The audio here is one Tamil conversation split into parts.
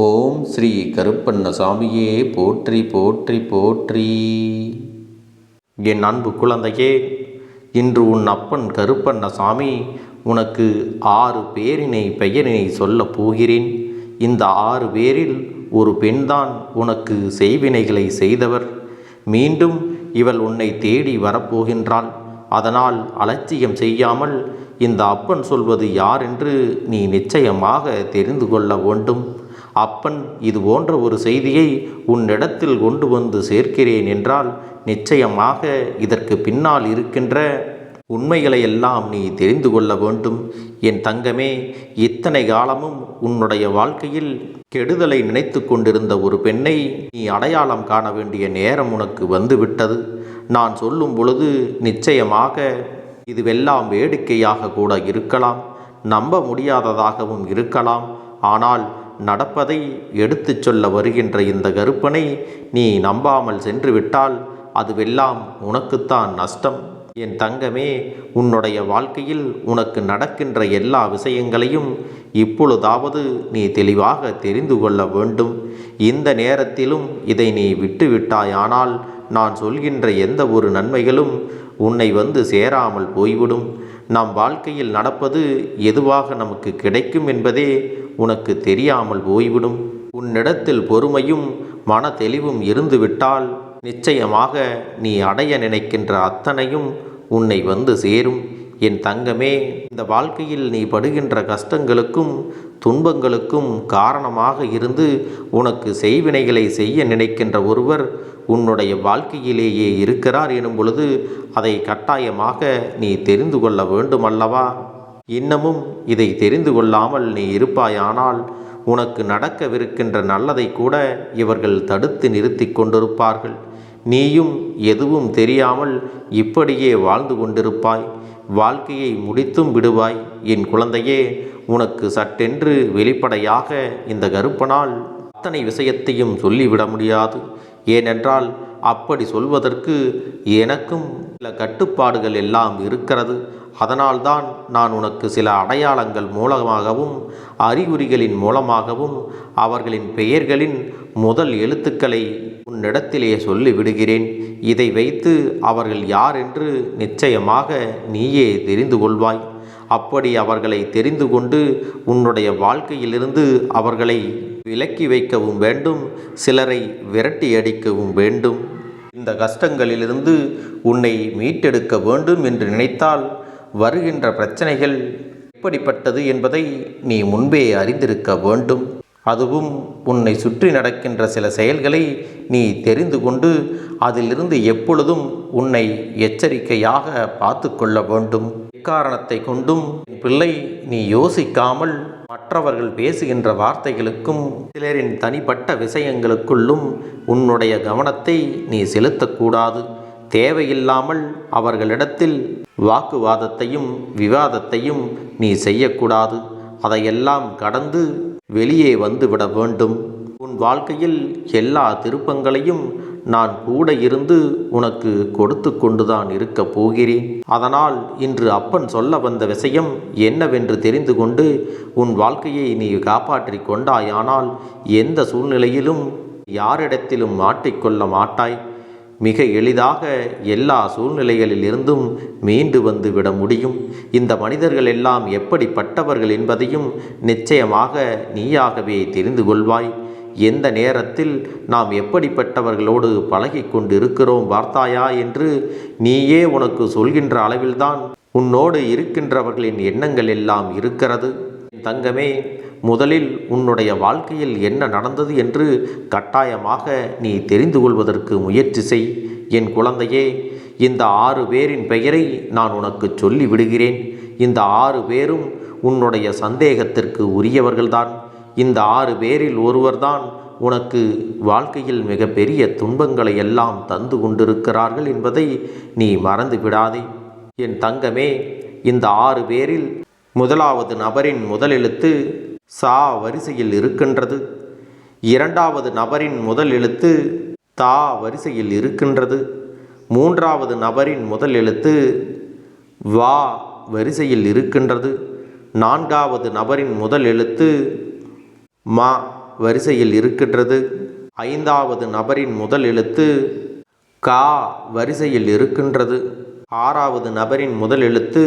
ஓம் ஸ்ரீ கருப்பண்ணசாமியே போற்றி போற்றி போற்றி. என் அன்பு குழந்தையே இன்று உன் அப்பன் கருப்பண்ணசாமி உனக்கு ஆறு பேரினை பெயரினை சொல்லப் போகிறேன். இந்த ஆறு பேரில் ஒரு பெண்தான் உனக்கு செய்வினைகளை செய்தவர். மீண்டும் இவள் உன்னை தேடி வரப்போகின்றாள். அதனால் அலட்சியம் செய்யாமல் இந்த அப்பன் சொல்வது யார் என்று நீ நிச்சயமாக தெரிந்து கொள்ள வேண்டும். அப்பன் இது போன்ற ஒரு செய்தியை உன்னிடத்தில் கொண்டு வந்து சேர்க்கிறேன் என்றால் நிச்சயமாக இதற்கு பின்னால் இருக்கின்ற உண்மைகளை எல்லாம் நீ தெரிந்து கொள்ள வேண்டும். என் தங்கமே இத்தனை காலமும் உன்னுடைய வாழ்க்கையில் கெடுதலை நினைத்து கொண்டிருந்த ஒரு பெண்ணை நீ அடையாளம் காண வேண்டிய நேரம் உனக்கு வந்துவிட்டது. நான் சொல்லும் பொழுது நிச்சயமாக இதுவெல்லாம் வேடிக்கையாக கூட இருக்கலாம். நம்ப முடியாததாகவும் இருக்கலாம். ஆனால் நடப்பதை எடுத்துச் சொல்ல வருகின்ற இந்த கருப்பனை நீ நம்பாமல் சென்று விட்டால் அதுவெல்லாம் உனக்குத்தான் நஷ்டம். என் தங்கமே உன்னுடைய வாழ்க்கையில் உனக்கு நடக்கின்ற எல்லா விஷயங்களையும் இப்பொழுதாவது நீ தெளிவாக தெரிந்து கொள்ள வேண்டும். இந்த நேரத்திலும் இதை நீ விட்டுவிட்டாயானால் நான் சொல்கின்ற எந்த ஒரு நன்மைகளும் உன்னை வந்து சேராமல் போய்விடும். நம் வாழ்க்கையில் நடப்பது எதுவாக நமக்கு கிடைக்கும் என்பதே உனக்கு தெரியாமல் போய்விடும். உன்னிடத்தில் பொறுமையும் மன தெளிவும் இருந்துவிட்டால் நிச்சயமாக நீ அடைய நினைக்கின்ற அத்தனையும் உன்னை வந்து சேரும். என் தங்கமே இந்த வாழ்க்கையில் நீ படுகின்ற கஷ்டங்களுக்கும் துன்பங்களுக்கும் காரணமாக இருந்து உனக்கு செய்வினைகளை செய்ய நினைக்கின்ற ஒருவர் உன்னுடைய வாழ்க்கையிலேயே இருக்கிறார் எனும் பொழுது அதை கட்டாயமாக நீ தெரிந்து கொள்ள வேண்டுமல்லவா? இன்னமும் இதை தெரிந்து கொள்ளாமல் நீ இருப்பாயானால் உனக்கு நடக்கவிருக்கின்ற நல்லதை கூட இவர்கள் தடுத்து நிறுத்தி கொண்டிருப்பார்கள். நீயும் எதுவும் தெரியாமல் இப்படியே வாழ்ந்து கொண்டிருப்பாய். வாழ்க்கையை முடித்தும் விடுவாய். என் குழந்தையே உனக்கு சட்டென்று வெளிப்படையாக இந்த கருப்பனால் அத்தனை விஷயத்தையும் சொல்லிவிட முடியாது. ஏனென்றால் அப்படி சொல்வதற்கு எனக்கும் சில கட்டுப்பாடுகள் எல்லாம் இருக்கிறது. அதனால்தான் நான் உனக்கு சில அடையாளங்கள் மூலமாகவும் அறிகுறிகளின் மூலமாகவும் அவர்களின் பெயர்களின் முதல் எழுத்துக்களை உன்னிடத்திலேயே சொல்லிவிடுகிறேன். இதை வைத்து அவர்கள் யார் என்று நிச்சயமாக நீயே தெரிந்து கொள்வாய். அப்படி அவர்களை தெரிந்து கொண்டு உன்னுடைய வாழ்க்கையிலிருந்து அவர்களை விலக்கி வைக்கவும் வேண்டும் சிலரை விரட்டி அடிக்கவும் வேண்டும். இந்த கஷ்டங்களிலிருந்து உன்னை மீட்டெடுக்க வேண்டும் என்று நினைத்தால் வருகின்ற பிரச்சனைகள் எப்படிப்பட்டது என்பதை நீ முன்பே அறிந்திருக்க வேண்டும். அதுவும் உன்னை சுற்றி நடக்கின்ற சில செயல்களை நீ தெரிந்து கொண்டு அதிலிருந்து எப்பொழுதும் உன்னை எச்சரிக்கையாக பார்த்து கொள்ள வேண்டும். எக்காரணத்தை கொண்டும் என் பிள்ளை நீ யோசிக்காமல் மற்றவர்கள் பேசுகின்ற வார்த்தைகளுக்கும் சிலரின் தனிப்பட்ட விஷயங்களுக்குள்ளும் உன்னுடைய கவனத்தை நீ செலுத்தக்கூடாது. தேவையில்லாமல் அவர்களிடத்தில் வாக்குவாதத்தையும் விவாதத்தையும் நீ செய்யக்கூடாது. அதையெல்லாம் கடந்து வெளியே வந்துவிட வேண்டும். உன் வாழ்க்கையில் எல்லா திருப்பங்களையும் நான் கூட இருந்து உனக்கு கொடுத்து கொண்டுதான் இருக்கப் போகிறேன். அதனால் இன்று அப்பன் சொல்ல வந்த விஷயம் என்னவென்று தெரிந்து கொண்டு உன் வாழ்க்கையை நீ காப்பாற்றி கொண்டாயானால் எந்த சூழ்நிலையிலும் யாரிடத்திலும் மாட்டிக்கொள்ள மாட்டாய். மிக எளிதாக எல்லா சூழ்நிலைகளில் இருந்தும் மீண்டு வந்து விட முடியும். இந்த மனிதர்கள் எல்லாம் எப்படிப்பட்டவர்கள் என்பதையும் நிச்சயமாக நீயாகவே தெரிந்து கொள்வாய். எந்த நேரத்தில் நாம் எப்படிப்பட்டவர்களோடு பழகி கொண்டிருக்கிறோம் பார்த்தாயா என்று நீயே உனக்கு சொல்கின்ற அளவில்தான் உன்னோடு இருக்கின்றவர்களின் எண்ணங்கள் எல்லாம் இருக்கிறது. தங்கமே முதலில் உன்னுடைய வாழ்க்கையில் என்ன நடந்தது என்று கட்டாயமாக நீ தெரிந்து கொள்வதற்கு முயற்சி செய். என் குழந்தையே இந்த ஆறு பேரின் பெயரை நான் உனக்கு சொல்லி விடுகிறேன் இந்த ஆறு பேரும் உன்னுடைய சந்தேகத்திற்கு உரியவர்கள்தான். இந்த ஆறு பேரில் ஒருவர்தான் உனக்கு வாழ்க்கையில் மிகப்பெரிய துன்பங்களை எல்லாம் தந்து கொண்டிருக்கிறார்கள் என்பதை நீ மறந்து விடாதே. என் தங்கமே இந்த ஆறு பேரில் முதலாவது நபரின் முதல் எழுத்து சா வரிசையில் இருக்கின்றது. இரண்டாவது நபரின் முதல் எழுத்து தா வரிசையில் இருக்கின்றது. மூன்றாவது நபரின் முதல் எழுத்து வா வரிசையில் இருக்கின்றது. நான்காவது நபரின் முதல் எழுத்து மா வரிசையில் இருக்கின்றது. ஐந்தாவது நபரின் முதல் எழுத்து கா வரிசையில் இருக்கின்றது. ஆறாவது நபரின் முதல் எழுத்து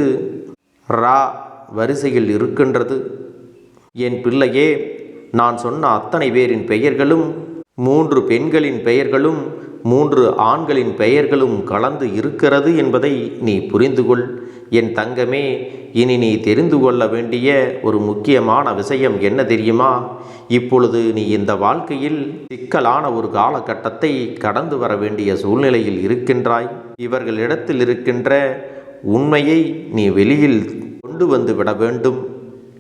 ரா வரிசையில் இருக்கின்றது. என் பிள்ளையே நான் சொன்ன அத்தனை பேரின் பெயர்களும் மூன்று பெண்களின் பெயர்களும் மூன்று ஆண்களின் பெயர்களும் கலந்து இருக்கிறது என்பதை நீ புரிந்து கொள் என் தங்கமே இனி நீ தெரிந்து கொள்ள வேண்டிய ஒரு முக்கியமான விஷயம் என்ன தெரியுமா? இப்பொழுது நீ இந்த வாழ்க்கையில் சிக்கலான ஒரு காலகட்டத்தை கடந்து வர வேண்டிய சூழ்நிலையில் இருக்கின்றாய். இவர்களிடத்தில் இருக்கின்ற உண்மையை நீ வெளியில் கொண்டு வந்து விட வேண்டும்.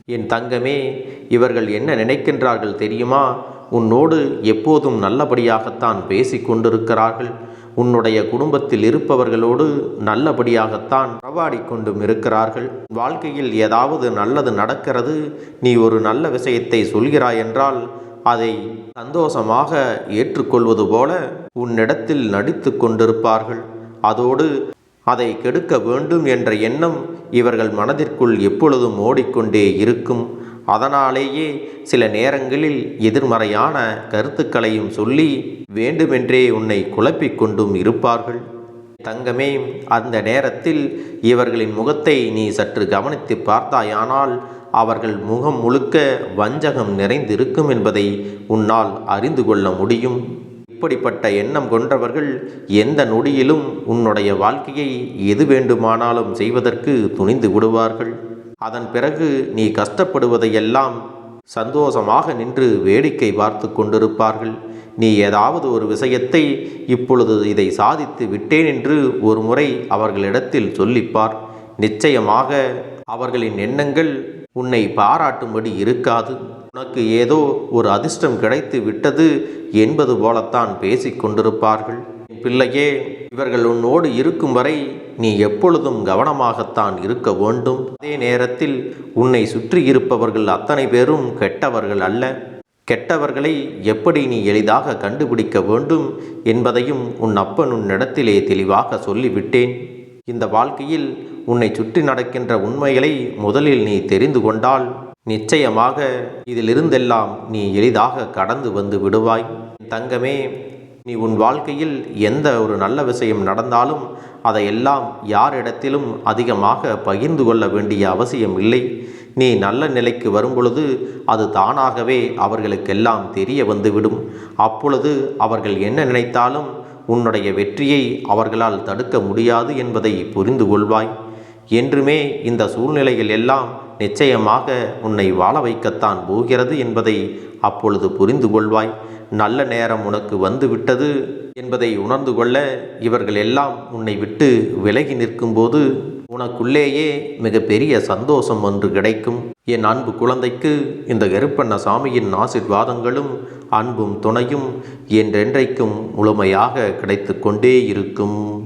என் தங்கமே இவர்கள் என்ன நினைக்கின்றார்கள் தெரியுமா? உன்னோடு எப்போதும் நல்லபடியாகத்தான் பேசி கொண்டிருக்கிறார்கள் உன்னுடைய குடும்பத்தில் இருப்பவர்களோடு நல்லபடியாகத்தான் உறவாடி கொண்டும் இருக்கிறார்கள். வாழ்க்கையில் ஏதாவது நல்லது நடக்கிறது நீ ஒரு நல்ல விஷயத்தை சொல்கிறாய் என்றால் அதை சந்தோஷமாக ஏற்றுக்கொள்வது போல உன்னிடத்தில் நடித்து கொண்டிருப்பார்கள். அதோடு அதை கெடுக்க வேண்டும் என்ற எண்ணம் இவர்கள் மனதிற்குள் எப்பொழுதும் ஓடிக்கொண்டே இருக்கும். அதனாலேயே சில நேரங்களில் எதிர்மறையான கருத்துக்களையும் சொல்லி வேண்டுமென்றே உன்னை குழப்பிக் கொண்டும் இருப்பார்கள். தங்கமே அந்த நேரத்தில் இவர்களின் முகத்தை நீ சற்று கவனித்து பார்த்தாயானால் அவர்கள் முகம் முழுக்க வஞ்சகம் நிறைந்திருக்கும் என்பதை உன்னால் அறிந்து கொள்ள முடியும். இப்படிப்பட்ட எண்ணம் கொண்டவர்கள் எந்த நொடியிலும் உன்னுடைய வாழ்க்கையை எது வேண்டுமானாலும் செய்வதற்கு துணிந்து விடுவார்கள். அதன் பிறகு நீ கஷ்டப்படுவதையெல்லாம் சந்தோஷமாக நின்று வேடிக்கை பார்த்து கொண்டிருப்பார்கள். நீ ஏதாவது ஒரு விஷயத்தை இப்பொழுது இதை சாதித்து விட்டேன் என்று ஒரு முறை அவர்களிடத்தில் சொல்லிப்பார். நிச்சயமாக அவர்களின் எண்ணங்கள் உன்னை பாராட்டும்படி இருக்காது. உனக்கு ஏதோ ஒரு அதிர்ஷ்டம் கிடைத்து விட்டது என்பது போலத்தான் பேசிக் கொண்டிருப்பார்கள். பிள்ளையே இவர்கள் உன்னோடு இருக்கும் வரை நீ எப்பொழுதும் கவனமாகத்தான் இருக்க வேண்டும். அதே நேரத்தில் உன்னை சுற்றி இருப்பவர்கள் அத்தனை பேரும் கெட்டவர்கள் அல்ல. கெட்டவர்களை எப்படி நீ எளிதாக கண்டுபிடிக்க வேண்டும் என்பதையும் உன் அப்பன் உன்னிடத்திலே தெளிவாக சொல்லிவிட்டேன். இந்த வாழ்க்கையில் உன்னை சுற்றி நடக்கின்ற உண்மைகளை முதலில் நீ தெரிந்து கொண்டால் நிச்சயமாக இதிலிருந்தெல்லாம் நீ எளிதாக கடந்து வந்து விடுவாய். தங்கமே நீ உன் வாழ்க்கையில் எந்த ஒரு நல்ல விஷயம் நடந்தாலும் அதையெல்லாம் யாரிடத்திலும் அதிகமாக பகிர்ந்து கொள்ள வேண்டிய அவசியம் இல்லை. நீ நல்ல நிலைக்கு வரும்பொழுது அது தானாகவே அவர்களுக்கெல்லாம் தெரிய வந்துவிடும். அப்பொழுது அவர்கள் என்ன நினைத்தாலும் உன்னுடைய வெற்றியை அவர்களால் தடுக்க முடியாது என்பதை புரிந்து கொள்வாய். என்றுமே இந்த சூழ்நிலைகள் எல்லாம் நிச்சயமாக உன்னை வாழ வைக்கத்தான் போகிறது என்பதை அப்பொழுது புரிந்து கொள்வாய். நல்ல நேரம் உனக்கு வந்து விட்டது என்பதை உணர்ந்து கொள்ள இவர்கள் எல்லாம் உன்னை விட்டு விலகி நிற்கும்போது உனக்குள்ளேயே மிகப்பெரிய சந்தோஷம் ஒன்று கிடைக்கும். என் அன்பு குழந்தைக்கு இந்த கருப்பண்ண சாமியின் ஆசிர்வாதங்களும் அன்பும் துணையும் என்றென்றைக்கும் முழுமையாக கிடைத்து கொண்டே இருக்கும்.